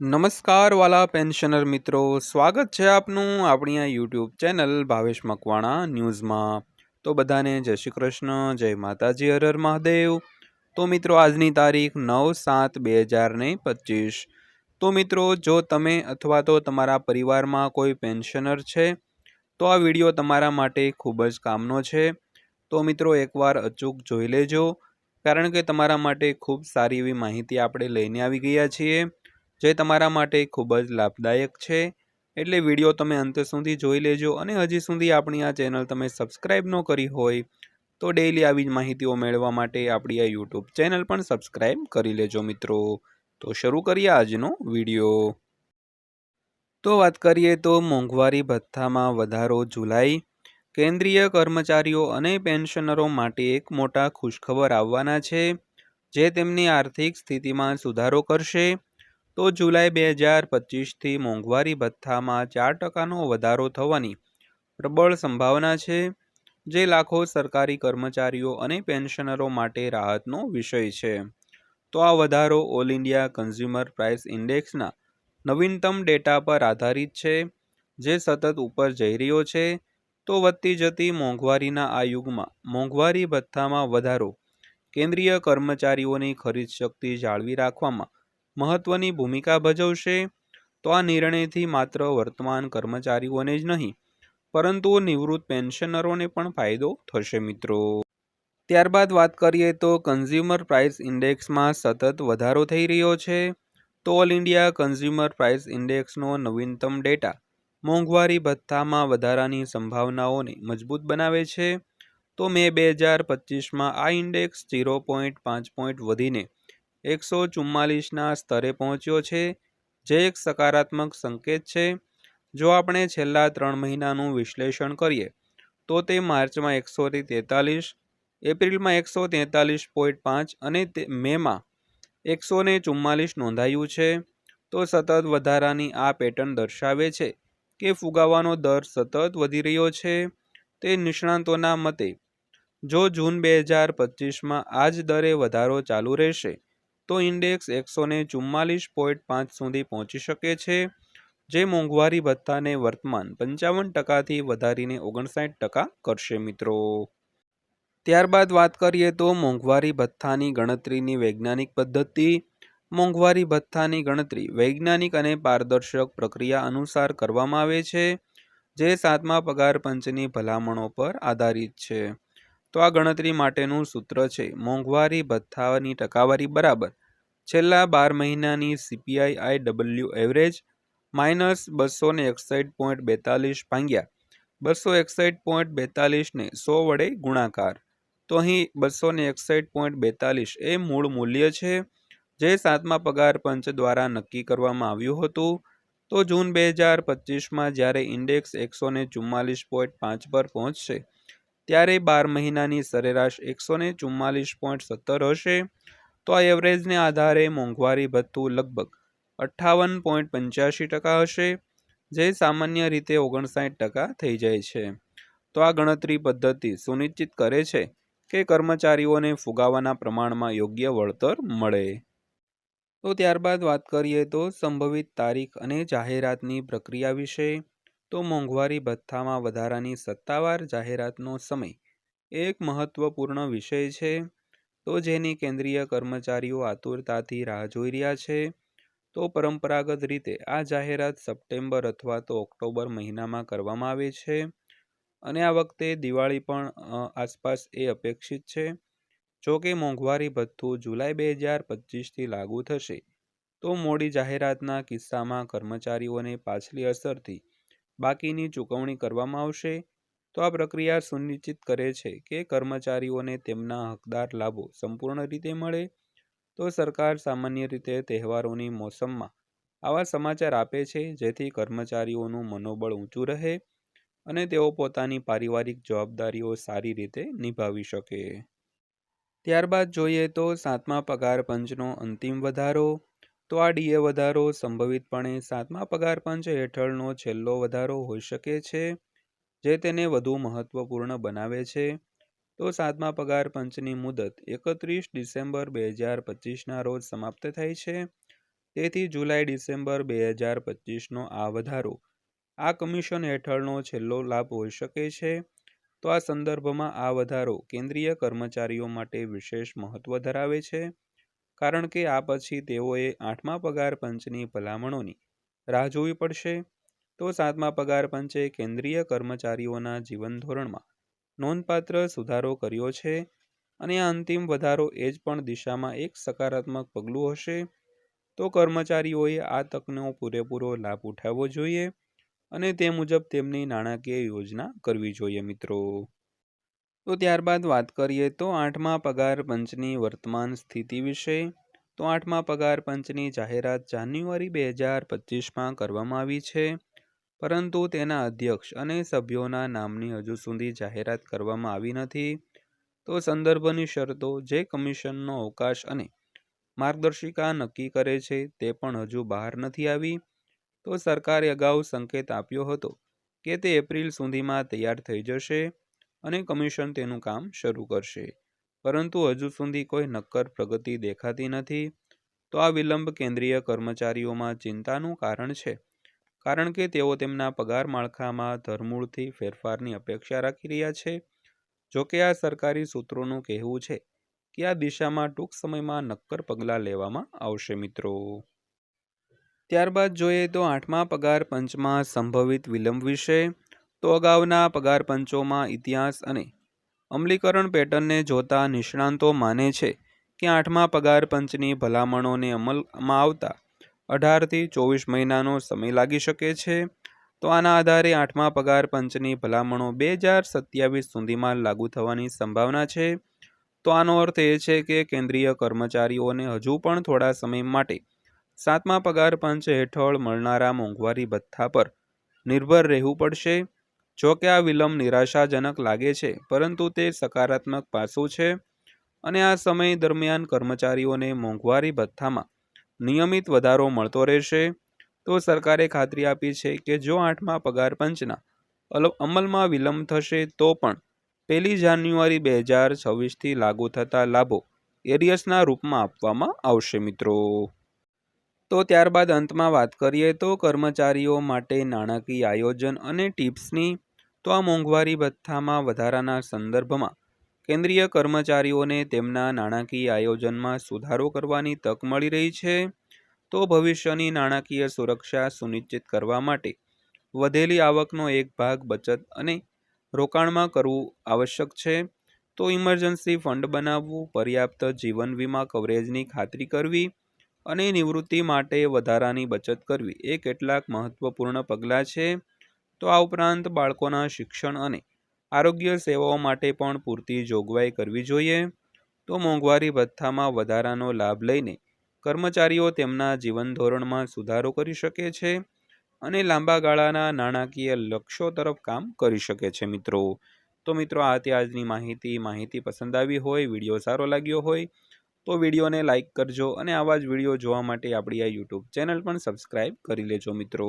નમસ્કાર વાલા પેન્શનર મિત્રો, સ્વાગત છે આપનું આપણી આ યુટ્યુબ ચેનલ ભાવેશ મકવાણા ન્યૂઝમાં. તો બધાને જય શ્રી કૃષ્ણ, જય માતાજી હરર મહાદેવ. તો મિત્રો, આજની તારીખ નવ સાત બે હજાર ને પચીસ. તો મિત્રો, જો તમે અથવા તો તમારા પરિવારમાં કોઈ પેન્શનર છે, તો આ વીડિયો તમારા માટે ખૂબ જ કામનો છે. તો મિત્રો, એકવાર અચૂક જોઈ લેજો, કારણ કે તમારા માટે ખૂબ સારી એવી માહિતી આપણે લઈને આવી ગયા છીએ. જે તમારા માટે ખૂબ જ લાભદાયક છે. એટલે વીડિયો તમે અંત સુધી જોઈ લેજો અને હજી સુધી આપણી આ ચેનલ તમે સબસ્ક્રાઈબ ન કરી હોય તો ડેઈલી આવી જ માહિતીઓ મેળવવા માટે આપણી આ યુટ્યુબ ચેનલ પણ સબસ્ક્રાઈબ કરી લેજો મિત્રો. તો શરૂ કરીએ આજનો વીડિયો. તો વાત કરીએ તો મોંઘવારી ભથ્થામાં વધારો જુલાઈ. કેન્દ્રીય કર્મચારીઓ અને પેન્શનરો માટે એક મોટા ખુશખબર આવવાના છે, જે તેમની આર્થિક સ્થિતિમાં સુધારો કરશે. તો જુલાઈ બે હજાર પચીસથી મોંઘવારી ભથ્થામાં ચાર ટકાનો વધારો થવાની પ્રબળ સંભાવના છે, જે લાખો સરકારી કર્મચારીઓ અને પેન્શનરો માટે રાહતનો વિષય છે. તો આ વધારો ઓલ ઇન્ડિયા કન્ઝ્યુમર પ્રાઇસ ઇન્ડેક્સના નવીનતમ ડેટા પર આધારિત છે, જે સતત ઉપર જઈ રહ્યો છે. તો વધતી જતી મોંઘવારીના આ યુગમાં મોંઘવારી ભથ્થામાં વધારો કેન્દ્રીય કર્મચારીઓની ખરીદ શક્તિ જાળવી રાખવામાં મહત્વની ભૂમિકા ભજવશે, તો આ નિર્ણયથી માત્ર વર્તમાન કર્મચારીઓને જ નહીં, પરંતુ નિવૃત્ત પેન્શનરોને પણ ફાયદો થશે મિત્રો. ત્યારબાદ વાત કરીએ તો કન્ઝ્યુમર પ્રાઇસ ઇન્ડેક્સમાં સતત વધારો થઈ રહ્યો છે, તો ઓલ ઇન્ડિયા કન્ઝ્યુમર પ્રાઇસ ઇન્ડેક્સનો નવીનતમ ડેટા મોંઘવારી ભથ્થામાં વધારાની સંભાવનાઓને મજબૂત બનાવે છે, તો મે બે હજાર પચીસમાં આ ઇન્ડેક્સ ઝીરો પોઈન્ટ પાંચ પોઈન્ટ વધીને એકસો ચુમ્માલીસના સ્તરે પહોંચ્યો છે, જે એક સકારાત્મક સંકેત છે. જો આપણે છેલ્લા ત્રણ મહિનાનું વિશ્લેષણ કરીએ, તો તે માર્ચમાં એકસો તેતાલીસ, એપ્રિલમાં એકસો તેતાલીસ પોઈન્ટ પાંચ અને મેમાં એકસો ને ચુમ્માલીસ નોંધાયું છે. તો સતત વધારાની આ પેટર્ન દર્શાવે છે કે ફુગાવાનો દર સતત વધી રહ્યો છે. તે નિષ્ણાંતોના મતે, જો જૂન બે હજાર પચીસમાં આ જ દરે વધારો ચાલુ રહેશે તો ઇન્ડેક્સ એકસો ને ચુમ્માલીસ પોઈન્ટ પાંચ સુધી પહોંચી શકે છે, જે મોંઘવારી ભથ્થાને વર્તમાન પંચાવન ટકાથી વધારીને ઓગણસાઠ ટકા કરશે મિત્રો. ત્યારબાદ વાત કરીએ તો મોંઘવારી ભથ્થાની ગણતરીની વૈજ્ઞાનિક પદ્ધતિ. મોંઘવારી ભથ્થાની ગણતરી વૈજ્ઞાનિક અને પારદર્શક પ્રક્રિયા અનુસાર કરવામાં આવે છે, જે સાતમા પગાર પંચની ભલામણો પર આધારિત છે. તો આ ગણતરી માટેનું સૂત્ર છે. મોંઘવારી, ભથ્થાની ટકાવારી બરાબર. છેલ્લા બાર મહિનાની CPI I W average minus બસો ને એકસાઠ પોઈન્ટ બેતાલીસ ભાંગ્યા. બસો એકસાઠ પોઈન્ટ બેતાલીસને સો વડે ગુણાકાર. તો અહીં બસો ને એકસાઠ પોઈન્ટ બેતાલીસ એ મૂળ મૂલ્ય છે, જે સાતમા પગાર પંચ દ્વારા નક્કી કરવામાં આવ્યું હતું. તો જૂન બે હજાર પચીસમાં જ્યારે ઇન્ડેક્સ એકસો ને ચુમ્માલીસ પોઈન્ટ પાંચ પર પહોંચશે ત્યારે બાર મહિનાની સરેરાશ એકસો ને ચુમ્માલીસ પોઈન્ટ સત્તર હશે. તો આ એવરેજને આધારે મોંઘવારી ભથ્થું લગભગ અઠ્ઠાવન પોઈન્ટ પંચ્યાસી ટકા હશે, જે સામાન્ય રીતે ઓગણસાઠ ટકા થઈ જાય છે. તો આ ગણતરી પદ્ધતિ સુનિશ્ચિત કરે છે કે કર્મચારીઓને ફુગાવાના પ્રમાણમાં યોગ્ય વળતર મળે. તો ત્યારબાદ વાત કરીએ તો સંભવિત તારીખ અને જાહેરાતની પ્રક્રિયા વિશે. તો મોંઘવારી ભથ્થામાં વધારાની સત્તાવાર જાહેરાતનો સમય એક મહત્વપૂર્ણ વિષય છે. તો જેની કેન્દ્રીય કર્મચારીઓ આતુરતાથી રાહ જોઈ રહ્યા છે. તો પરંપરાગત રીતે આ જાહેરાત સપ્ટેમ્બર અથવા તો ઓક્ટોબર મહિનામાં કરવામાં આવે છે. અને આ વખતે દિવાળી પણ આસપાસ એ અપેક્ષિત છે. જો કે મોંઘવારી ભથ્થું જુલાઈ બે હજાર પચીસથી લાગુ થશે. તો મોડી જાહેરાતના કિસ્સામાં કર્મચારીઓને પાછલી અસરથી બાકીની ચૂકવણી કરવામાં આવશે. તો આ પ્રક્રિયા સુનિશ્ચિત કરે છે કે કર્મચારીઓને તેમના હકદાર લાભો સંપૂર્ણ રીતે મળે. તો સરકાર સામાન્ય રીતે તહેવારોની મોસમમાં આવા સમાચાર આપે છે, જેથી કર્મચારીઓનું મનોબળ ઊંચું રહે અને તેઓ પોતાની પારિવારિક જવાબદારીઓ સારી રીતે નિભાવી શકે. ત્યારબાદ જોઈએ તો સાતમા પગાર પંચનો અંતિમ વધારો. તો આ ડીએ વધારો સંભવિતપણે સાતમા પગાર પંચ હેઠળનો છેલ્લો વધારો હોઈ શકે છે, જે તેને વધુ મહત્વપૂર્ણ બનાવે છે. તો સાતમા પગાર પંચની મુદત એકત્રીસ ડિસેમ્બર બે હજાર પચીસના રોજ સમાપ્ત થાય છે. તેથી જુલાઈ ડિસેમ્બર બે હજાર પચીસનો આ વધારો આ કમિશન હેઠળનો છેલ્લો લાભ હોઈ શકે છે. તો આ સંદર્ભમાં આ વધારો કેન્દ્રીય કર્મચારીઓ માટે વિશેષ મહત્વ ધરાવે છે. કારણ કે આ પછી તેઓએ આઠમા પગાર પંચની ભલામણોની રાહ જોવી પડશે. તો સાતમા પગાર પંચે કેન્દ્રીય કર્મચારીઓના જીવન ધોરણમાં નોંધપાત્ર સુધારો કર્યો છે અને આ અંતિમ વધારો એ જ પણ દિશામાં એક સકારાત્મક પગલું હશે. તો કર્મચારીઓએ આ તકનો પૂરેપૂરો લાભ ઉઠાવવો જોઈએ અને તે મુજબ તેમની નાણાકીય યોજના કરવી જોઈએ મિત્રો. તો ત્યારબાદ વાત કરીએ તો આઠમા પગાર પંચની વર્તમાન સ્થિતિ વિશે. તો આઠમા પગાર પંચની જાહેરાત જાન્યુઆરી બે હજાર પચીસમાં કરવામાં આવી છે. પરંતુ તેના અધ્યક્ષ અને સભ્યોના નામની હજુ સુધી જાહેરાત કરવામાં આવી નથી. તો સંદર્ભની શરતો, જે કમિશનનો અવકાશ અને માર્ગદર્શિકા નક્કી કરે છે તે પણ હજુ બહાર નથી આવી. તો સરકારે અગાઉ સંકેત આપ્યો હતો કે તે એપ્રિલ સુધીમાં તૈયાર થઈ જશે. અને કમિશન તેનું કામ શરૂ કરશે. પરંતુ હજુ સુધી કોઈ નક્કર પ્રગતિ દેખાતી નથી. તો આ વિલંબ કેન્દ્રીય કર્મચારીઓમાં ચિંતાનું કારણ છે. કારણ કે તેઓ તેમના પગાર માળખામાં ધરમૂળથી ફેરફારની અપેક્ષા રાખી રહ્યા છે. જોકે આ સરકારી સૂત્રોનું કહેવું છે કે આ દિશામાં ટૂંક સમયમાં નક્કર પગલાં લેવામાં આવશે મિત્રો. ત્યારબાદ જોઈએ તો આઠમા પગાર પંચમાં સંભવિત વિલંબ વિશે. તો અગાઉના પગાર પંચોમાં ઇતિહાસ અને અમલીકરણ પેટર્નને જોતા નિષ્ણાંતો માને છે કે આઠમા પગાર પંચની ભલામણોને અમલમાં આવતા અઢારથી ચોવીસ મહિનાનો સમય લાગી શકે છે. તો આના આધારે આઠમા પગાર પંચની ભલામણો બે હજાર સત્યાવીસ સુધીમાં લાગુ થવાની સંભાવના છે. તો આનો અર્થ એ છે કે કેન્દ્રીય કર્મચારીઓને હજુ પણ થોડા સમય માટે સાતમા પગાર પંચ હેઠળ મળનારા મોંઘવારી ભથ્થા પર નિર્ભર રહેવું પડશે. જો કે આ વિલંબ નિરાશાજનક લાગે છે, પરંતુ તે સકારાત્મક પાસું છે અને આ સમય દરમિયાન કર્મચારીઓને મોંઘવારી ભથ્થામાં નિયમિત વધારો મળતો રહેશે. તો સરકારે ખાતરી આપી છે કે જો આઠમા પગાર પંચના અમલમાં વિલંબ થશે, તો પણ પહેલી જાન્યુઆરી બે હજાર છવ્વીસથી લાગુ થતા લાભો એરિયસના રૂપમાં આપવામાં આવશે મિત્રો. તો ત્યારબાદ અંતમાં વાત કરીએ તો કર્મચારીઓ માટે નાણાકીય આયોજન અને ટિપ્સની તો આ મોંઘવારી ભથ્થામાં વધારાના સંદર્ભમાં કેન્દ્રીય કર્મચારીઓને તેમના નાણાકીય આયોજનમાં સુધારો કરવાની તક મળી રહી છે. તો ભવિષ્યની નાણાકીય સુરક્ષા સુનિશ્ચિત કરવા માટે વધેલી આવકનો એક ભાગ બચત અને રોકાણમાં કરવું આવશ્યક છે. તો ઇમરજન્સી ફંડ બનાવવું, પર્યાપ્ત જીવન વીમા કવરેજની ખાતરી કરવી અને નિવૃત્તિ માટે વધારાની બચત કરવી એ કેટલાક મહત્વપૂર્ણ પગલાં છે. તો આ ઉપરાંત બાળકોના શિક્ષણ અને આરોગ્ય સેવાઓ માટે પણ પૂરતી જોગવાઈ કરવી જોઈએ. તો મોંઘવારી ભથ્થામાં વધારાનો લાભ લઈને કર્મચારીઓ તેમના જીવન ધોરણમાં સુધારો કરી શકે છે અને લાંબા ગાળાના નાણાકીય લક્ષ્યો તરફ કામ કરી શકે છે મિત્રો. તો મિત્રો, આ તે આજની માહિતી. માહિતી પસંદ આવી હોય, વીડિયો સારો લાગ્યો હોય, તો વિડીયોને લાઇક કરજો અને આવા જ વીડિયો જોવા માટે આપણી આ યુટ્યુબ ચેનલ પણ સબસ્ક્રાઈબ કરી લેજો મિત્રો.